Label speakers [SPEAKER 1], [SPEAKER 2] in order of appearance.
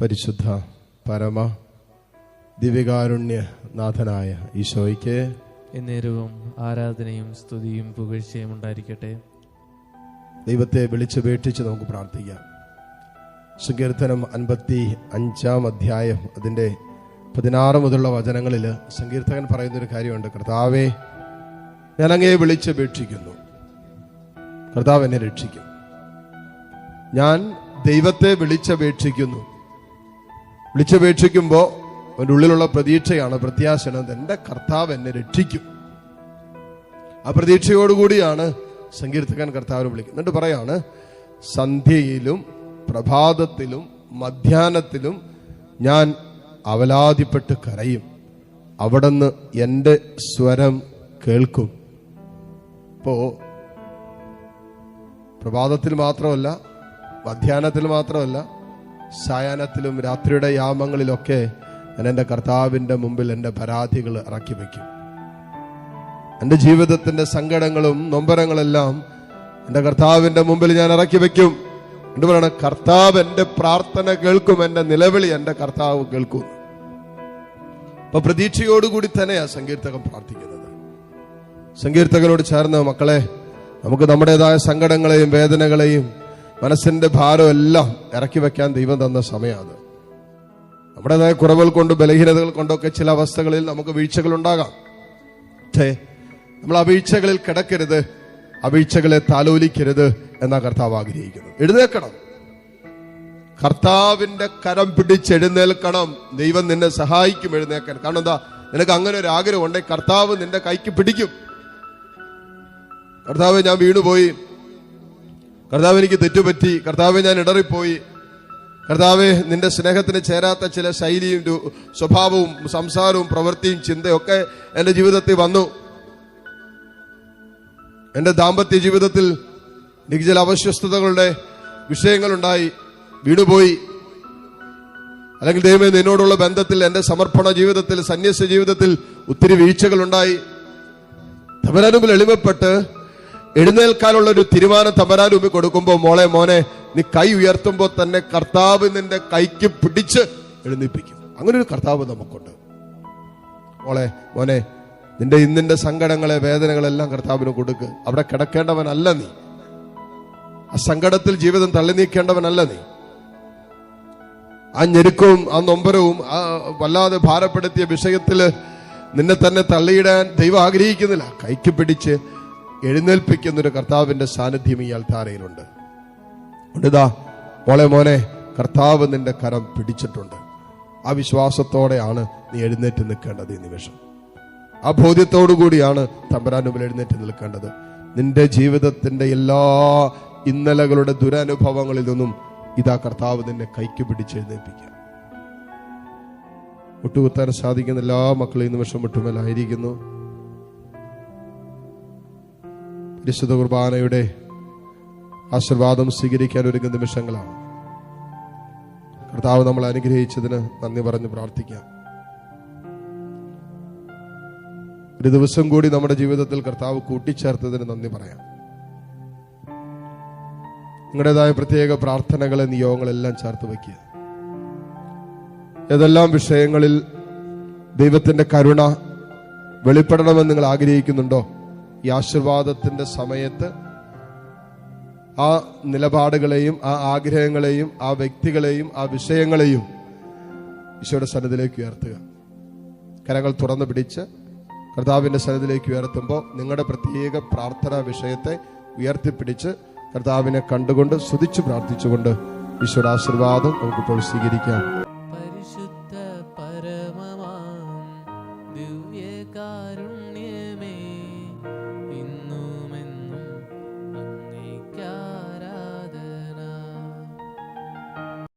[SPEAKER 1] പരിശുദ്ധ പരമ ദിവ്യകാരുണ്യ നാഥനായ ഈശോയ്ക്ക്
[SPEAKER 2] എന്നേരവും ആരാധനയും സ്തുതിയും പുകഴ്ചയും ഉണ്ടായിരിക്കട്ടെ.
[SPEAKER 1] ദൈവത്തെ വിളിച്ചപേക്ഷിച്ച് നമുക്ക് പ്രാർത്ഥിക്കാം. സങ്കീർത്തനം അൻപത്തി അഞ്ചാം അധ്യായം അതിന്റെ പതിനാറ് മുതലുള്ള വചനങ്ങളിൽ സങ്കീർത്തകൻ പറയുന്നൊരു കാര്യമുണ്ട്. കർത്താവേ ഞാൻ വിളിച്ച് വിളിച്ചപേക്ഷിക്കുന്നു കർത്താവ് എന്നെ രക്ഷിക്കും. ഞാൻ ദൈവത്തെ വിളിച്ചപേക്ഷിക്കുന്നു വിളിച്ചപേക്ഷിക്കുമ്പോൾ അവന്റെ ഉള്ളിലുള്ള പ്രതീക്ഷയാണ് പ്രത്യാശനം എന്റെ കർത്താവ് എന്നെ രക്ഷിക്കും. ആ പ്രതീക്ഷയോടുകൂടിയാണ് സങ്കീർത്തകൻ കർത്താവിനെ വിളിക്കുന്നത്. എന്നിട്ട് പറയാണ് സന്ധ്യയിലും പ്രഭാതത്തിലും മധ്യാഹ്നത്തിലും ഞാൻ അവലാതിപ്പെട്ട് കരയും. അവിടുന്ന് എന്റെ സ്വരം കേൾക്കും. ഇപ്പോ പ്രഭാതത്തിൽ മാത്രമല്ല മധ്യാഹ്നത്തിൽ മാത്രമല്ല സായാഹ്നത്തിലും രാത്രിയുടെ യാമങ്ങളിലൊക്കെ ഞാൻ എന്റെ കർത്താവിന്റെ മുമ്പിൽ എന്റെ പരാതികൾ ഇറക്കി വയ്ക്കും. എന്റെ ജീവിതത്തിന്റെ സങ്കടങ്ങളും നൊമ്പരങ്ങളെല്ലാം എന്റെ കർത്താവിന്റെ മുമ്പിൽ ഞാൻ ഇറക്കി വയ്ക്കും. എന്ത് പറയണം? കർത്താവ് എന്റെ പ്രാർത്ഥന കേൾക്കും എന്റെ നിലവിളി എന്റെ കർത്താവ് കേൾക്കും. അപ്പൊ പ്രതീക്ഷയോടുകൂടി തന്നെയാണ് സങ്കീർത്തകൻ പ്രാർത്ഥിക്കുന്നത്. സങ്കീർത്തകനോട് ചേർന്ന് മക്കളെ നമുക്ക് നമ്മുടേതായ സങ്കടങ്ങളെയും വേദനകളെയും മനസ്സിന്റെ ഭാരമെല്ലാം ഇറക്കി വെക്കാൻ ദൈവം തന്ന സമയമാണ്. നമ്മുടേതായ കുറവുകൾ കൊണ്ട് ബലഹീനതകൾ കൊണ്ടൊക്കെ ചില അവസ്ഥകളിൽ നമുക്ക് വീഴ്ചകൾ ഉണ്ടാകാം. നമ്മൾ ആ വീഴ്ചകളിൽ കിടക്കരുത് വീഴ്ചകളെ താലോലിക്കരുത് എന്നാ കർത്താവ് ആഗ്രഹിക്കുന്നു. എഴുന്നേൽക്കണം. കർത്താവിന്റെ കരം പിടിച്ചെഴുന്നേൽക്കണം ദൈവം നിന്നെ സഹായിക്കും എഴുന്നേക്കാൻ. കാരണം എന്താ? നിനക്ക് അങ്ങനെ ഒരു ആഗ്രഹം ഉണ്ടെങ്കിൽ കർത്താവ് നിന്റെ കൈക്ക് പിടിക്കും. കർത്താവ് ഞാൻ വീണുപോയി. കർത്താവ് എനിക്ക് തെറ്റുപറ്റി. കർത്താവ് ഞാൻ ഇടറിപ്പോയി. കർത്താവെ നിന്റെ സ്നേഹത്തിന് ചേരാത്ത ചില ശൈലിയും സ്വഭാവവും സംസാരവും പ്രവൃത്തിയും ചിന്തയൊക്കെ എന്റെ ജീവിതത്തിൽ വന്നു. എന്റെ ദാമ്പത്യ ജീവിതത്തിൽ എനിക്ക് ചില അവശ്വസ്തതകളുടെ വിഷയങ്ങളുണ്ടായി. വീണുപോയി. അല്ലെങ്കിൽ ദൈവമേ നിന്നോടുള്ള ബന്ധത്തിൽ എന്റെ സമർപ്പണ ജീവിതത്തിൽ സന്യാസ ജീവിതത്തിൽ ഒത്തിരി വീഴ്ചകളുണ്ടായി. തമരാനുമ്പിൽ എളിമപ്പെട്ട് എഴുന്നേൽക്കാനുള്ള ഒരു തീരുമാനം തമരാനുമ്പിൽ കൊടുക്കുമ്പോൾ മോളെ മോനെ നീ കൈ ഉയർത്തുമ്പോൾ തന്നെ കർത്താവ് നിന്റെ കൈക്ക് പിടിച്ച് എഴുന്നേൽപ്പിക്കും. അങ്ങനെ ഒരു കർത്താവ് നമുക്കുണ്ട്. മോളെ മോനെ നിന്റെ ഇന്നിന്റെ സങ്കടങ്ങളെ വേദനകളെല്ലാം കർത്താവിന് കൊടുക്ക്. അവിടെ കിടക്കേണ്ടവനല്ല നീ. ആ സങ്കടത്തിൽ ജീവിതം തള്ളി നീക്കേണ്ടവനല്ല നീ. ആ ഞെരുക്കവും ആ നൊമ്പരവും ആ വല്ലാതെ ഭാരപ്പെടുത്തിയ വിഷയത്തിൽ നിന്നെ തന്നെ തള്ളിയിടാൻ ദൈവം ആഗ്രഹിക്കുന്നില്ല. കൈക്ക് പിടിച്ച് എഴുന്നേൽപ്പിക്കുന്ന ഒരു കർത്താവിന്റെ സാന്നിധ്യം ഇയാൾ അൽത്താരയിലുണ്ട് ഉണ്ടാ മോളെ മോനെ കർത്താവ് നിന്റെ കരം പിടിച്ചിട്ടുണ്ട്. ആ വിശ്വാസത്തോടെയാണ് നീ എഴുന്നേറ്റ് നിൽക്കേണ്ടത് ഈ നിമിഷം. ആ ബോധ്യത്തോടു കൂടിയാണ് തമ്പരാൻ എഴുന്നേറ്റ് നിൽക്കേണ്ടത്. നിന്റെ ജീവിതത്തിന്റെ എല്ലാ ഇന്നലകളുടെ ദുരനുഭവങ്ങളിൽ നിന്നും ഇതാ കർത്താവ് നിന്നെ കൈക്ക് പിടിച്ച് എഴുന്നേൽപ്പിക്കുക. മുട്ടുകുത്താൻ സാധിക്കുന്ന എല്ലാ മക്കളും ഈ നിമിഷം മുട്ടുമേലായിരിക്കുന്നു പരിശുദ്ധ കുർബാനയുടെ ആശീർവാദം സ്വീകരിക്കാൻ ഒരുങ്ങുന്ന നിമിഷങ്ങളാണ്. കർത്താവ് നമ്മൾ അനുഗ്രഹിച്ചതിന് നന്ദി പറഞ്ഞ് പ്രാർത്ഥിക്കാം. ഒരു ദിവസം കൂടി നമ്മുടെ ജീവിതത്തിൽ കർത്താവ് കൂട്ടിച്ചേർത്തതിന് നന്ദി പറയാം. നിങ്ങളുടേതായ പ്രത്യേക പ്രാർത്ഥനകളെ നിയോഗങ്ങളെല്ലാം ചേർത്ത് വയ്ക്കുക. ഏതെല്ലാം വിഷയങ്ങളിൽ ദൈവത്തിന്റെ കരുണ വെളിപ്പെടണമെന്ന് നിങ്ങൾ ആഗ്രഹിക്കുന്നുണ്ടോ? ഈ ആശീർവാദത്തിന്റെ സമയത്ത് ആ നിലപാടുകളെയും ആ ആഗ്രഹങ്ങളെയും ആ വ്യക്തികളെയും ആ വിഷയങ്ങളെയും ഈശോയുടെ സന്നിധിയിലേക്ക് ഉയർത്തുക. കരങ്ങൾ തുറന്നു പിടിച്ച് കർത്താവിന്റെ സന്നിധിയിലേക്ക് ഉയർത്തുമ്പോൾ നിങ്ങളുടെ പ്രത്യേക പ്രാർത്ഥനാ വിഷയത്തെ ഉയർത്തിപ്പിടിച്ച് കർത്താവിനെ കണ്ടുകൊണ്ട് സ്തുതിച്ച് പ്രാർത്ഥിച്ചുകൊണ്ട് ഈശോയുടെ ആശീർവാദം നമുക്കിപ്പോൾ സ്വീകരിക്കാം.